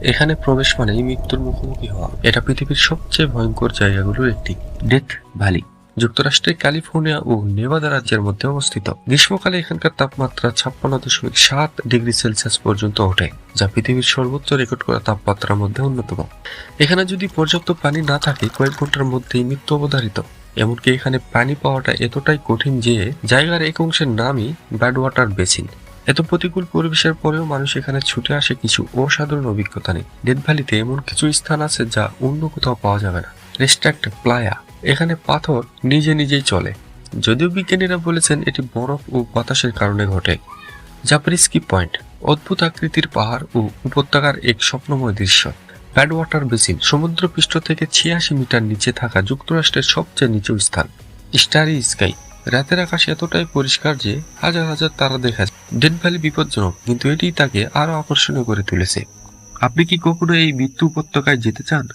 এখানে প্রবেশ মানেই মৃত্যুর মুখোমুখি হওয়া। এটা পৃথিবীর সবচেয়ে ভয়ঙ্কর জায়গাগুলোর একটি, ডেথ ভ্যালি। যুক্তরাষ্ট্রের ক্যালিফোর্নিয়া ও নেভাদা রাজ্যের মধ্যে অবস্থিত। গ্রীষ্মকালে এখানকার তাপমাত্রা ছাপ্পান্ন দশমিক সাত ডিগ্রি সেলসিয়াস পর্যন্ত ওঠে, যা পৃথিবীর সর্বোচ্চ রেকর্ড করা তাপমাত্রার মধ্যে অন্যতম। এখানে যদি পর্যাপ্ত পানি না থাকে, কয়েক ঘণ্টার মধ্যেই মৃত্যু অবধারিত। এমনকি এখানে পানি পাওয়াটা এতটাই কঠিন যে জায়গার এক অংশের নামই ব্যাড ওয়াটার বেসিন। এত প্রতিকূল পরিবেশের পরেও মানুষ এখানে ছুটে আসে কিছু অসাধারণ অভিজ্ঞতা নেই ডেথ ভ্যালিতে এমন কিছু স্থান আছে যা অন্য কোথাও পাওয়া যাবে না। রেস্ট্রাক্ট প্লায়া এখানে পাথর নিজে নিজেই চলে। যদিও বিজ্ঞানীরা বলেছেন এটি বরফ ও বাতাসের কারণে ঘটে। জাপারিস্কি পয়েন্ট অদ্ভুত আকৃতির পাহাড় ও উপত্যকার এক স্বপ্নময় দৃশ্য। ব্যাড ওয়াটার বেসিন সমুদ্র পৃষ্ঠ থেকে ছিয়াশি মিটার নিচে থাকা যুক্তরাষ্ট্রের সবচেয়ে নিচু স্থান। স্টারি স্কাই রাতের আকাশ এতটাই পরিষ্কার যে হাজার হাজার তারা দেখা যায়। ডেড ভ্যালি বিপজ্জনক, কিন্তু এটি তাকে আরও আকর্ষণীয় করে তুলেছে। আপনি কি কখনো এই মৃত্যু উপত্যকায় যেতে চান?